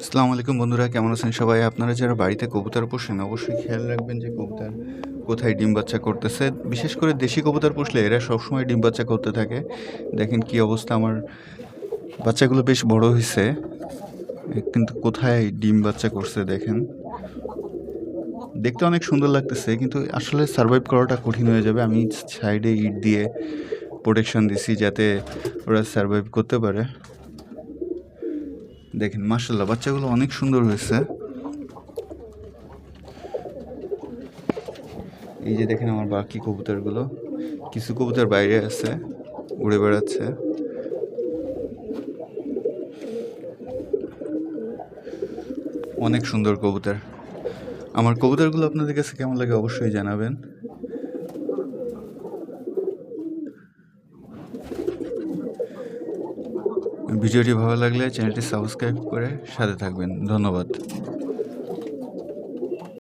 আসসালামু আলাইকুম বন্ধুরা, কেমন আছেন সবাই? আপনারা যারা বাড়িতে কবুতর পোষেন, অবশ্যই খেয়াল রাখবেন যে কবুতর কোথায় ডিম বাচ্চা করতেছে। বিশেষ করে দেশি কবুতর পুষলে এরা সবসময় ডিম বাচ্চা করতে থাকে। দেখেন কি অবস্থা, আমার বাচ্চাগুলো বেশ বড় হয়েছে কিন্তু কোথায় ডিম বাচ্চা করছে দেখেন। দেখতে অনেক সুন্দর লাগতেছে, কিন্তু আসলে সার্ভাইভ করাটা কঠিন হয়ে যাবে। আমি সাইডে ইট দিয়ে প্রোটেকশন দিছি যাতে ওরা সার্ভাইভ করতে পারে। দেখেন মার্শাল্লাহ বাচ্চাগুলো অনেক সুন্দর হয়েছে। এই যে দেখেন আমার বাকি কবুতরগুলো, কিছু কবুতর বাইরে আছে, উড়ে বেড়াচ্ছে। অনেক সুন্দর কবুতর। আমার কবুতরগুলো আপনাদের কাছে কেমন লাগে অবশ্যই জানাবেন। ভিডিওটি ভালো লাগলে চ্যানেলটি সাবস্ক্রাইব করে সাথে থাকবেন। ধন্যবাদ।